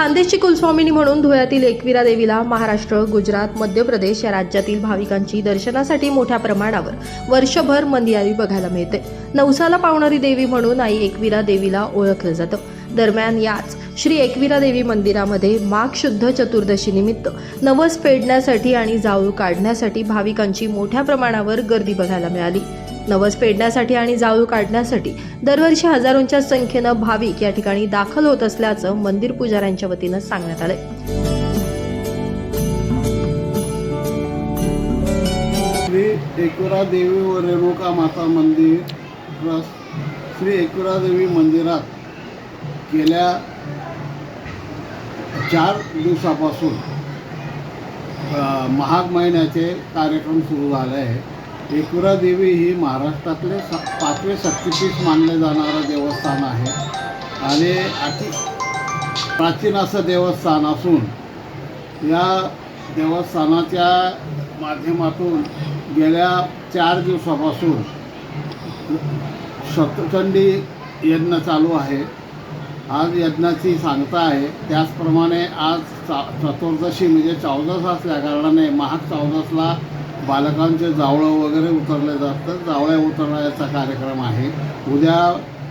खानदेशची कुलस्वामिनी म्हणून धुळ्यातील एकविरा देवीला महाराष्ट्र गुजरात मध्य प्रदेश या राज्यातील भाविकांची दर्शनासाठी मोठ्या प्रमाणावर वर्षभर मंदिरावी बघायला मिळते. नवसाला पावणारी देवी म्हणून आई एकविरा देवीला ओळखलं जातं. दरम्यान याच श्री एकविरा देवी मंदिरामध्ये माघ शुद्ध चतुर्दशी निमित्त नवस फेडण्यासाठी आणि जाळू काढण्यासाठी भाविकांची मोठ्या प्रमाणावर गर्दी बघायला मिळाली. नवस फेडण्यासाठी आणि जाळू काढण्यासाठी दरवर्षी हजारोंच्या संख्येनं भाविक या ठिकाणी दाखल होत असल्याचं मंदिर पुजाऱ्यांच्या वतीनं सांगण्यात आलंय. श्री एकविरा देवी व रेणुका माता मंदिर ट्रस्ट श्री एकुरा देवी मंदिरात गेल्या चार दिवसापासून महाग महिन्याचे कार्यक्रम सुरू झाले आहे एकविरा देवी ही महाराष्ट्रातले स पाचवे शक्तिपीठ मानले जाणारं देवस्थान आहे. आणि अति प्राचीन असं देवस्थान असून या देवस्थानाच्या माध्यमातून गेल्या चार दिवसापासून शतचंडी यज्ञ चालू आहे. आज यज्ञाची सांगता आहे. त्याचप्रमाणे आज चा चतुर्दशी म्हणजे चौदस असल्या कारणाने महाग चौदसला बालकांचे जावळं वगैरे उतरले जातात. जावळ्या उतरण्याचा कार्यक्रम आहे. उद्या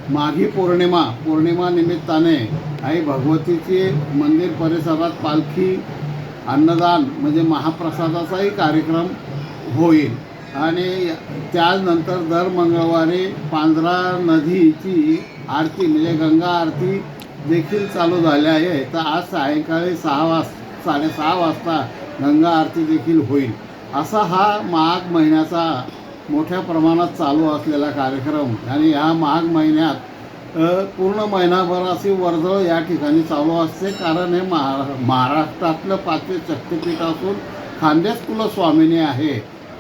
माघी पौर्णिमा पौर्णिमा निमित्ताने आई भगवतीची मंदिर परिसरात पालखी अन्नदान म्हणजे महाप्रसादाचाही कार्यक्रम होईल. आणि त्यानंतर दर मंगळवारी पांढरा नदीची आरती म्हणजे गंगा आरती देखील चालू झाली आहे. तर आज सायंकाळी सहा वाज साडेसहा वाजता गंगा आरती देखील होईल. असा हा माघ महिन्याचा मोठ्या प्रमाणात चालू असलेला कार्यक्रम. आणि ह्या माघ महिन्यात पूर्ण महिनाभर अशी वर्दळ या ठिकाणी चालू असते. कारण हे महा महाराष्ट्रातलं पाचवे शक्तिपीठ असून खानदेश कुलस्वामिनी आहे.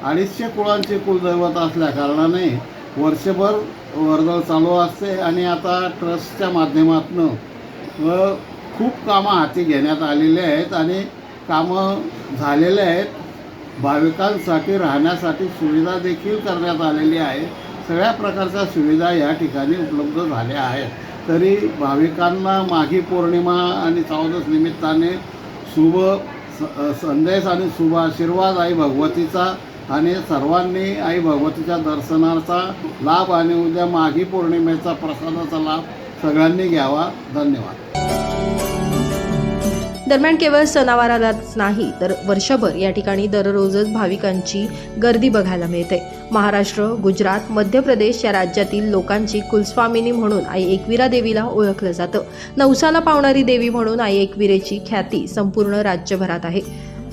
अडीचशे कुळांचे कुलदैवत असल्या कारणाने वर्षभर वर्दळ चालू असते. आणि आता ट्रस्टच्या माध्यमातून खूप कामं हाती घेण्यात आलेली आहेत. आणि कामं झालेले आहेत. भाविकांसाठी राहण्यासाठी सुविधा देखील करण्यात आलेली आहे. सगळ्या प्रकारच्या सुविधा या ठिकाणी उपलब्ध झाल्या आहेत. तरी भाविकांना माघी पौर्णिमा आणि चौदस निमित्ताने शुभ स- संदेश आणि शुभ आशीर्वाद आई भगवतीचा आणि सर्वांनी आई भगवतीच्या दर्शनाचा लाभ आणि उद्या माघी पौर्णिमेचा प्रसादाचा लाभ सगळ्यांनी घ्यावा. धन्यवाद. दरम्यान केवळ सणावारालाच नाही तर वर्षभर या ठिकाणी दररोजच भाविकांची गर्दी बघायला मिळते. महाराष्ट्र गुजरात मध्य प्रदेश या राज्यातील लोकांची कुलस्वामिनी म्हणून आई एकविरा देवीला ओळखलं जातं. नवसाला पावणारी देवी म्हणून आई एकविरेची ख्याती संपूर्ण राज्यभरात आहे.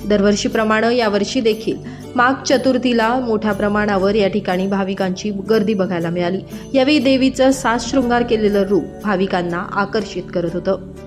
दरवर्षीप्रमाणे यावर्षी देखील माघ चतुर्थीला मोठ्या प्रमाणावर या ठिकाणी भाविकांची गर्दी बघायला मिळाली. यावेळी देवीचं सात शृंगार केलेलं रूप भाविकांना आकर्षित करत होतं.